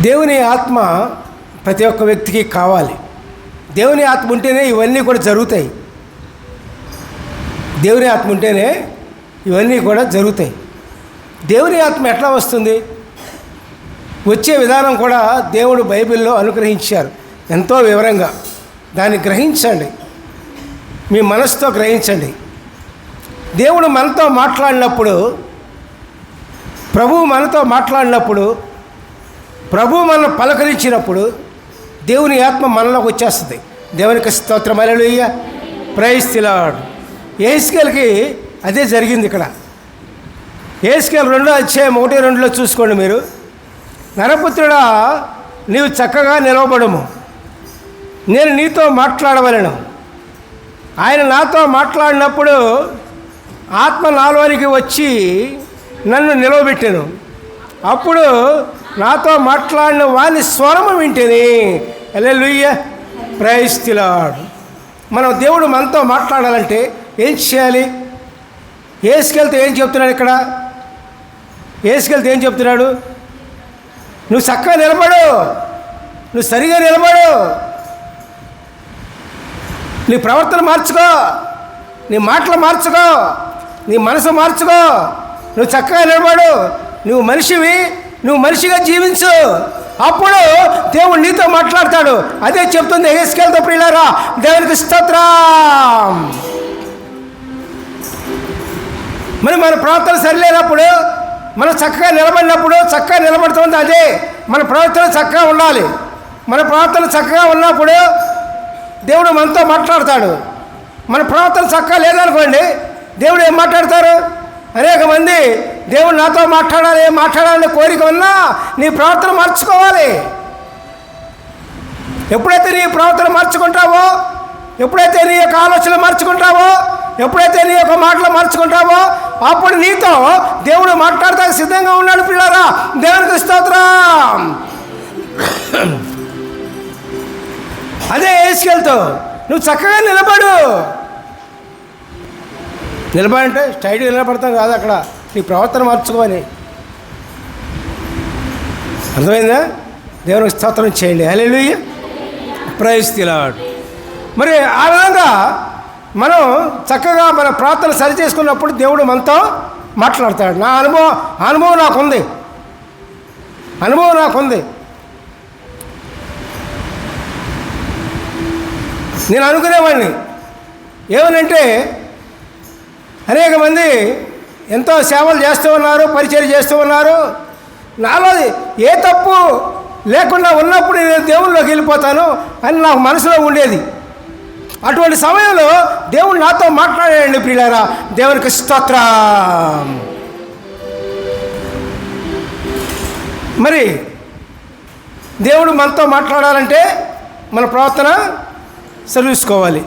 దేవుని ఆత్మ ప్రతి ఒక్క వ్యక్తికి కావాలి. దేవుని ఆత్మ ఉంటేనే ఇవన్నీ కూడా జరుగుతాయి. దేవుని ఆత్మ ఉంటేనే ఇవన్నీ కూడా జరుగుతాయి. దేవుని ఆత్మ ఎట్లా వస్తుంది? వచ్చే విధానం కూడా దేవుడు బైబిల్లో అనుగ్రహించారు. ఎంతో వివరంగా. దాన్ని గ్రహించండి. మీ మనసుతో గ్రహించండి. దేవుడు మనతో మాట్లాడినప్పుడు ప్రభువు మనతో మాట్లాడినప్పుడు ప్రభు మనం పలకరించినప్పుడు దేవుని ఆత్మ మనలోకి వచ్చేస్తుంది. దేవునికి స్తోత్రం. అలలుయ్య ప్రైజ్ తిలాడు ఏసుకెళ్ళకి అదే జరిగింది ఇక్కడ. ఏసుకెళ్ళ రెండో అధ్యాయం ఒకటి రెండులో చూసుకోండి మీరు. నరపుత్రుడా నీవు చక్కగా నిలవబడము. నేను నీతో మాట్లాడవలను. ఆయన నాతో మాట్లాడినప్పుడు ఆత్మ నాలోనికి వచ్చి నన్ను నిలవబెట్టాను. అప్పుడు నాతో మాట్లాడిన వాని స్వరము వింటేని. లుయ్య ప్రయస్తిలాడు మనం దేవుడు మనతో మాట్లాడాలంటే ఏం చేయాలి? ఏసుకెళ్తే ఏం చెప్తున్నాడు ఇక్కడ? ఏసుకెళ్తే ఏం చెప్తున్నాడు? నువ్వు చక్కగా నిలబడు. నువ్వు సరిగా నిలబడు. నీ ప్రవర్తన మార్చుకో. నీ మాటలు మార్చుకో. నీ మనసు మార్చుకో. నువ్వు చక్కగా నిలబడు. నువ్వు మనిషివి. నువ్వు మనిషిగా జీవించు. అప్పుడు దేవుడు నీతో మాట్లాడతాడు. అదే చెప్తుంది ఏసుకెళ్తా ప్రియులారా దేవునికి స్తోత్రం. మరి మన ప్రవర్తన సరిలేనప్పుడు మనం చక్కగా నిలబడినప్పుడు చక్కగా నిలబడుతుంది అదే. మన ప్రవర్తన చక్కగా ఉండాలి. మన ప్రవర్తన చక్కగా ఉన్నప్పుడు దేవుడు మనతో మాట్లాడతాడు. మన ప్రవర్తన చక్కగా లేదనుకోండి దేవుడు ఏం మాట్లాడతారు? అనేక మంది దేవుడు నాతో మాట్లాడాలి మాట్లాడాలని కోరిక ఉన్నా నీ ప్రవర్తన మార్చుకోవాలి. ఎప్పుడైతే నీ ప్రవర్తన మార్చుకుంటావో ఎప్పుడైతే నీ యొక్క ఆలోచనలు మార్చుకుంటావో ఎప్పుడైతే నీ యొక్క మాటలు మార్చుకుంటావో అప్పుడు నీతో దేవుడు మాట్లాడటానికి సిద్ధంగా ఉన్నాడు పిల్లరా. దేవునికి స్తోత్రం. అదే వేసుకెళ్తావు నువ్వు చక్కగా నిలబడు. నిలబడంటే స్టైడ్గా నిలబడతాం కాదు అక్కడ. నీ ప్రవర్తన మార్చుకోవాలి అర్థమైందా? దేవునికి స్తోత్రం చేయండి. హల్లెలూయా. ప్రైజ్ మరి ఆ విధంగా మనం చక్కగా మన ప్రార్థన సరి చేసుకున్నప్పుడు దేవుడు మనతో మాట్లాడతాడు. నా అనుభవం అనుభవం నాకుంది. అనుభవం నాకుంది. నేను అనుకునేవాడిని. ఏమనంటే అనేక మంది ఎంతో సేవలు చేస్తూ ఉన్నారు పరిచయం చేస్తూ ఉన్నారు. నాలో ఏ తప్పు లేకుండా ఉన్నప్పుడు నేను దేవుళ్ళలోకి వెళ్ళిపోతాను అని నాకు మనసులో ఉండేది. అటువంటి సమయంలో దేవుడు నాతో మాట్లాడాడండి ప్రియులారా. దేవునికి స్తోత్ర. మరి దేవుడు మనతో మాట్లాడాలంటే మన ప్రవర్తన సరిచూసుకోవాలి